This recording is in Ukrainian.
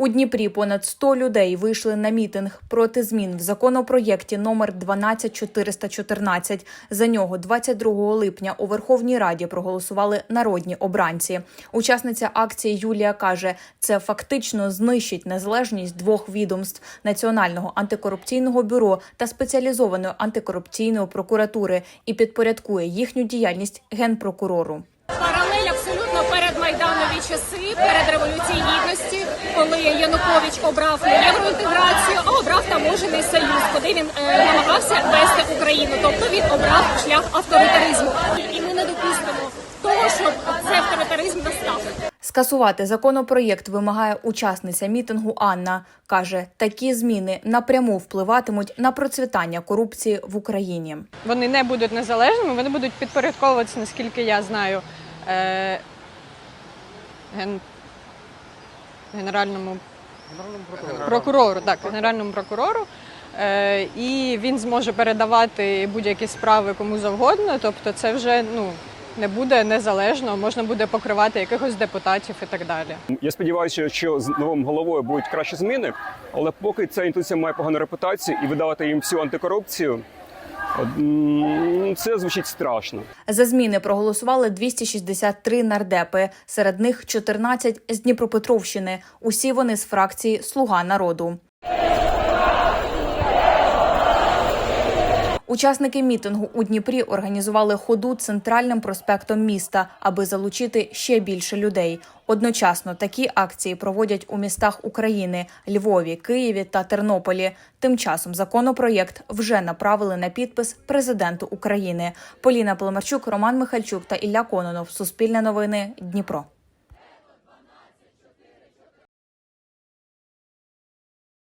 У Дніпрі понад 100 людей вийшли на мітинг проти змін в законопроєкті номер 12414. За нього 22 липня у Верховній Раді проголосували народні обранці. Учасниця акції Юлія каже, це фактично знищить незалежність двох відомств Національного антикорупційного бюро та спеціалізованої антикорупційної прокуратури і підпорядкує їхню діяльність генпрокурору. Майданові часи, перед революцією гідності, коли Янукович обрав не євроінтеграцію, а обрав таможений союз, куди він е, намагався вести Україну. Тобто він обрав шлях авторитаризму. І ми не допустимо того, щоб цей авторитаризм настав. Скасувати законопроєкт вимагає учасниця мітингу Анна. каже, такі зміни напряму впливатимуть на процвітання корупції в Україні. Вони не будуть незалежними, вони будуть підпорядковуватися, наскільки я знаю, е, ген, генеральному прокурору. Так, генеральному прокурору. Е, і він зможе передавати будь-які справи кому завгодно. Тобто, це вже ну не буде незалежно, можна буде покривати якихось депутатів і так далі. Я сподіваюся, що з новим головою будуть кращі зміни, але поки ця інституція має погану репутацію і видавати їм всю антикорупцію, це звучить страшно. За зміни проголосували 263 нардепи. Серед них 14 з Дніпропетровщини. Усі вони з фракції Слуга народу. Учасники мітингу у Дніпрі організували ходу центральним проспектом міста, аби залучити ще більше людей. Одночасно такі акції проводять у містах України Львові, Києві та Тернополі. Тим часом законопроєкт вже направили на підпис президенту України. Поліна Поломарчук, Роман Михальчук та Ілля Кононов. Суспільне новини Дніпро.